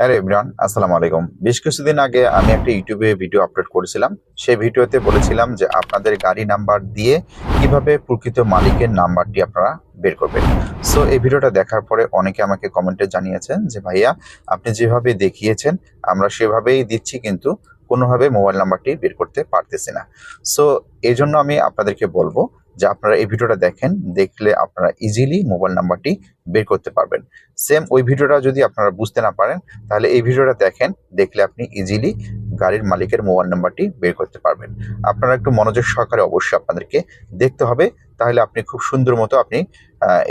Hello Imran আসসালামু আলাইকুম। বেশ কিছুদিন আগে আমি একটা ইউটিউবে ভিডিও আপলোড করেছিলাম। সেই ভিডিওতে বলেছিলাম যে আপনাদের গাড়ি নাম্বার দিয়ে কীভাবে প্রকৃত মালিকের নাম্বারটি আপনারা বের করবেন। সো এই ভিডিওটা দেখার পরে অনেকে আমাকে কমেন্টে জানিয়েছেন যে, ভাইয়া, আপনি যেভাবে দেখিয়েছেন, আমরা সেভাবেই দিচ্ছি, কিন্তু কোনোভাবে মোবাইল নাম্বারটি বের করতে পারতেছি না। সো এই জন্য আমি আপনাদেরকে বলব যে আপনারা এই ভিডিওটা দেখেন, দেখলে আপনারা ইজিলি মোবাইল নাম্বারটি বের করতে পারবেন। সেম ওই ভিডিওটা যদি আপনারা বুঝতে না পারেন, তাহলে এই ভিডিওটা দেখেন, দেখলে আপনি ইজিলি গাড়ির মালিকের মোবাইল নাম্বারটি বের করতে পারবেন। আপনারা একটু মনোযোগ সহকারে অবশ্যই আপনাদেরকে দেখতে হবে। তাহলে আপনি খুব সুন্দর মতো আপনি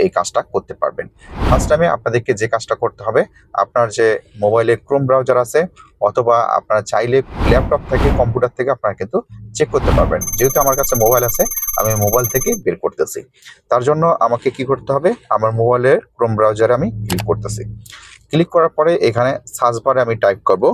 এই কাজটা করতে পারবেন। ফার্স্ট টাইমে আপনাদেরকে যে কাজটা করতে হবে, আপনার যে মোবাইলে ক্রোম ব্রাউজার আছে, অথবা আপনারা চাইলে ল্যাপটপ থেকে কম্পিউটার থেকে আপনারা কিন্তু চেক করতে পারবেন। যেহেতু আমার কাছে মোবাইল আছে, আমি মোবাইল থেকে বের করতেছি। তার জন্য আমাকে কি করতে হবে, আমার মোবাইলের ক্রোম ব্রাউজারে আমি ক্লিক করতেছি। ক্লিক করার পরে এখানে সার্চ বারে আমি টাইপ করব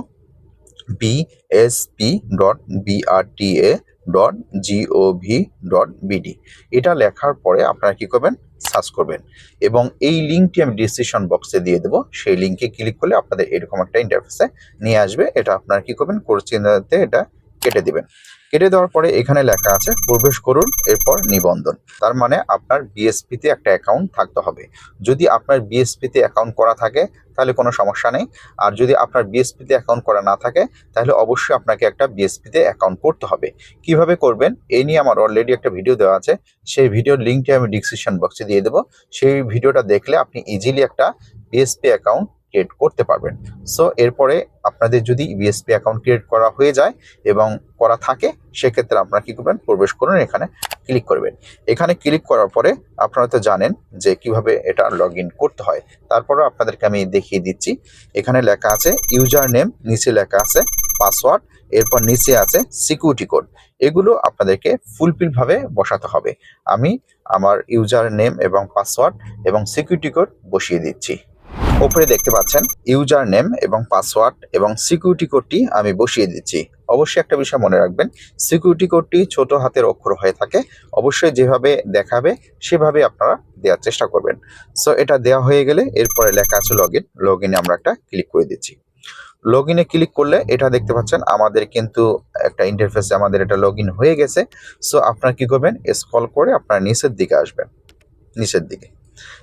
BSP dot BRTA dot GOV dot BD এটা লেখার পরে আপনারা কী করবেন? সার্চ করবেন। এবং এই লিঙ্কটি আমি ডিসক্রিপশন বক্সে দিয়ে দেবো। সেই লিঙ্কে ক্লিক করলে আপনাদের এরকম একটা ইন্টারফেসে নিয়ে আসবে। এটা আপনারা কী করবেন? কোর্সিনাতে এটা কেটে দিবেন। কেটে দেওয়ার পরে এখানে লেখা আছে, প্রবেশ করুন, এরপর নিবন্ধন। তার মানে আপনার বিএসপিতে একটা অ্যাকাউন্ট থাকতে হবে। যদি আপনার বিএসপিতে অ্যাকাউন্ট করা থাকে, তাহলে কোনো সমস্যা নেই। আর যদি আপনার বিএসপিতে অ্যাকাউন্ট করা না থাকে, তাহলে অবশ্যই আপনাকে একটা বিএসপিতে অ্যাকাউন্ট করতে হবে। কীভাবে করবেন? এই নিয়ে আমার অলরেডি একটা ভিডিও দেওয়া আছে। সেই ভিডিওর লিঙ্কটি আমি ডিসক্রিপশন বক্সে দিয়ে দেবো। সেই ভিডিওটা দেখলে আপনি ইজিলি একটা বিএসপি অ্যাকাউন্ট ক্রিয়েট করতে পারবেন। সো এরপরে আপনাদের যদি বিএসপি অ্যাকাউন্ট ক্রিয়েট করা হয়ে যায় এবং করা থাকে, সেক্ষেত্রে আপনারা কী করবেন? প্রবেশ করুন, এখানে ক্লিক করবেন। এখানে ক্লিক করার পরে আপনারা তো জানেন যে কীভাবে এটা লগ করতে হয়। তারপরে আপনাদেরকে আমি দেখিয়ে দিচ্ছি। এখানে লেখা আছে ইউজার নেম নিচে লেখা আছে পাসওয়ার্ড এরপর নিচে আছে সিকিউরিটি কোড এগুলো আপনাদেরকে ফুলফিল ভাবে বসাতে হবে। আমি আমার ইউজার নেম এবং পাসওয়ার্ড এবং সিকিউরিটি কোড বসিয়ে দিচ্ছি। ওপরে দেখতে পাচ্ছেন ইউজার নেম এবং পাসওয়ার্ড এবং সিকিউরিটি কোডটি আমি বসিয়ে দিচ্ছি। অবশ্যই একটা বিষয় মনে রাখবেন, সিকিউরিটি কোডটি ছোট হাতের অক্ষর হয়ে থাকে, অবশ্যই যেভাবে দেখাবে সেভাবে আপনারা দেওয়ার চেষ্টা করবেন। সো এটা দেওয়া হয়ে গেলে এরপরে লেখা আছে লগ ইন লগ ইনে আমরা একটা ক্লিক করে দিচ্ছি। লগ ইনে ক্লিক করলে এটা দেখতে পাচ্ছেন আমাদের কিন্তু একটা ইন্টারফেসে আমাদের এটা লগ হয়ে গেছে। সো আপনারা কি করবেন স্ক্রল করে আপনারা নিচের দিকে আসবেন, নিচের দিকে।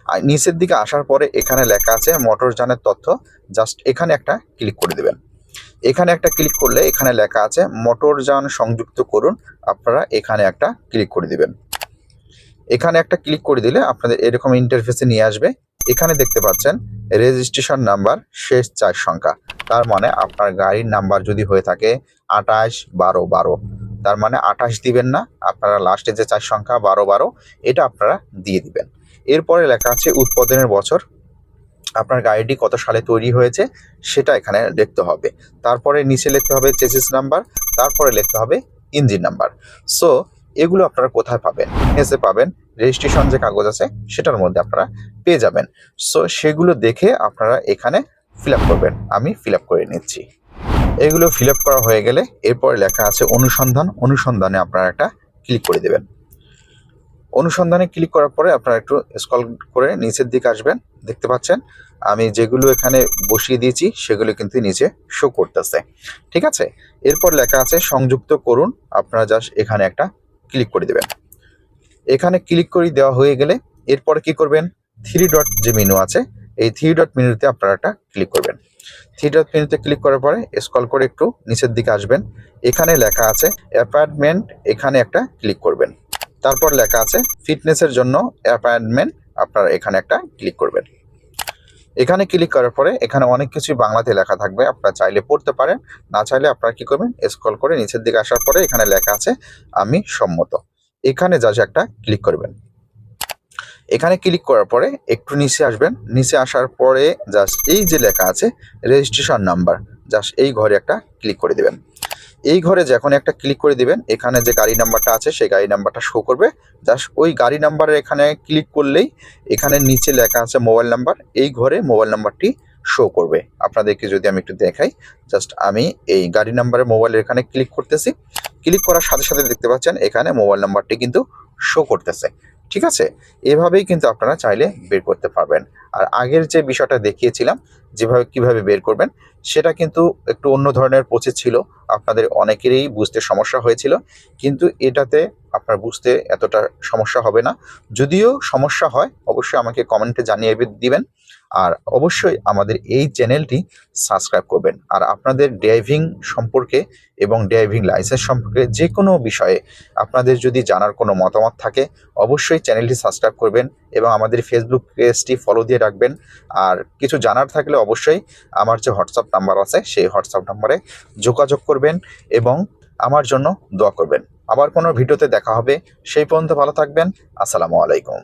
আর নিচের দিকে আসার পরে এখানে লেখা আছে মোটরযানের তথ্য। জাস্ট এখানে একটা ক্লিক করে দেবেন। এখানে একটা ক্লিক করলে এখানে লেখা আছে মোটরযান সংযুক্ত করুন। আপনারা এখানে একটা ক্লিক করে দিবেন। এখানে একটা ক্লিক করে দিলে আপনাদের এরকম ইন্টারফেসে নিয়ে আসবে। এখানে দেখতে পাচ্ছেন রেজিস্ট্রেশন নাম্বার শেষ চার সংখ্যা। তার মানে আপনার গাড়ির নাম্বার যদি হয়ে থাকে আঠাশ বারো বারো। তার মানে আঠাশ দিবেন না, আপনারা লাস্টে যে চার সংখ্যা বারো বারো, এটা আপনারা দিয়ে দিবেন। এরপরে লেখা আছে উৎপাদনের বছর। আপনার গাড়িটি কত সালে তৈরি হয়েছে সেটা এখানে লিখতে হবে। তারপরে নিচে লিখতে হবে চেসিস নাম্বার তারপরে লিখতে হবে ইঞ্জিন নাম্বার সো এগুলো আপনারা কোথায় পাবেন? এসে পাবেন রেজিস্ট্রেশন যে কাগজ আছে সেটার মধ্যে আপনারা পেয়ে যাবেন। সো সেগুলো দেখে আপনারা এখানে ফিল করবেন। আমি ফিল করে নিচ্ছি। এগুলো ফিল করা হয়ে গেলে এরপরে লেখা আছে অনুসন্ধান। অনুসন্ধানে আপনারা একটা ক্লিক করে দেবেন। অনুসন্ধানে ক্লিক করার পরে আপনারা একটু স্কল করে নিচের দিকে আসবেন, দেখতে পাচ্ছেন। আমি যেগুলো এখানে বসিয়ে দিয়েছি, সেগুলো কিন্তু নিচে শো করতেছে। ঠিক আছে? এরপর লেখা আছে, সংযুক্ত করুন। আপনারা জাস্ট এখানে একটা ক্লিক করে দেবেন। এখানে ক্লিক করে দেওয়া হয়ে গেলে এরপরে কি করবেন? থ্রি ডট যে মেনু আছে, এই থ্রি ডট মেনুতে আপনারা একটা ক্লিক করবেন। থ্রি ডট মেনুতে ক্লিক করার পরে স্কল করে একটু নিচের দিকে আসবেন। এখানে লেখা আছে অ্যাপার্টমেন্ট এখানে একটা ক্লিক করবেন। তারপর লেখা আছে ফিটনেসের জন্য অ্যাপয়েন্টমেন্ট আপনারা এখানে একটা ক্লিক করবেন। এখানে ক্লিক করার পরে এখানে অনেক কিছু বাংলাতে লেখা থাকবে, আপনারা চাইলে পড়তে পারেন, না চাইলে আপনারা কি করবেন স্ক্রল করে নিচের দিকে আসার পরে এখানে লেখা আছে, আমি সম্মত। এখানে জাস্ট একটা ক্লিক করবেন। এখানে ক্লিক করার পরে একটু নিচে আসবেন, নিচে আসার পরে জাস্ট এই যে লেখা আছে রেজিস্ট্রেশন নাম্বার জাস্ট এই ঘরে একটা ক্লিক করে দেবেন। এই ঘরে যখন একটা ক্লিক করে দিবেন, এখানে যে গাড়ি নাম্বারটা আছে, সেই গাড়ি নাম্বারটা শো করবে। জাস্ট ওই গাড়ি নাম্বারের এখানে ক্লিক করলেই এখানে নিচে লেখা আছে মোবাইল নাম্বার এই ঘরে মোবাইল নাম্বারটি শো করবে। আপনাদেরকে যদি আমি একটু দেখাই জাস্ট আমি এই গাড়ি নাম্বারের মোবাইলের এখানে ক্লিক করতেছি। ক্লিক করার সাথে সাথে দেখতে পাচ্ছেন, এখানে মোবাইল নাম্বারটি কিন্তু শো করতেছে। ঠিক আছে? এভাবেই কিন্তু আপনারা চাইলে বের করতে পারবেন। আর আগের যে বিষয়টা দেখিয়েছিলাম যেভাবে কীভাবে বের করবেন, সেটা কিন্তু একটু অন্য ধরনের প্রসেস ছিল। আপনাদের অনেকেরই বুঝতে সমস্যা হয়েছিল, কিন্তু এটাতে আপনার বুঝতে এতটা সমস্যা হবে না। যদিও সমস্যা হয়, অবশ্যই আমাকে কমেন্টে জানিয়ে দিবেন। আর অবশ্যই আমাদের এই চ্যানেলটি সাবস্ক্রাইব করবেন। আর আপনাদের ড্রাইভিং সম্পর্কে এবং ড্রাইভিং লাইসেন্স সম্পর্কে যে কোনো বিষয়ে আপনাদের যদি জানার কোনো মতামত থাকে, অবশ্যই চ্যানেলটি সাবস্ক্রাইব করবেন এবং আমাদের ফেসবুক পেজটি ফলো দিয়ে রাখবেন। আর কিছু জানার থাকলে অবশ্যই আমার যে হোয়াটসঅ্যাপ নাম্বার আছে, সেই হোয়াটসঅ্যাপ নাম্বারে যোগাযোগ করবেন এবং আমার জন্য দোয়া করবেন। আবার কোনো ভিডিওতে দেখা হবে, সেই পর্যন্ত ভালো থাকবেন। আসসালামু আলাইকুম।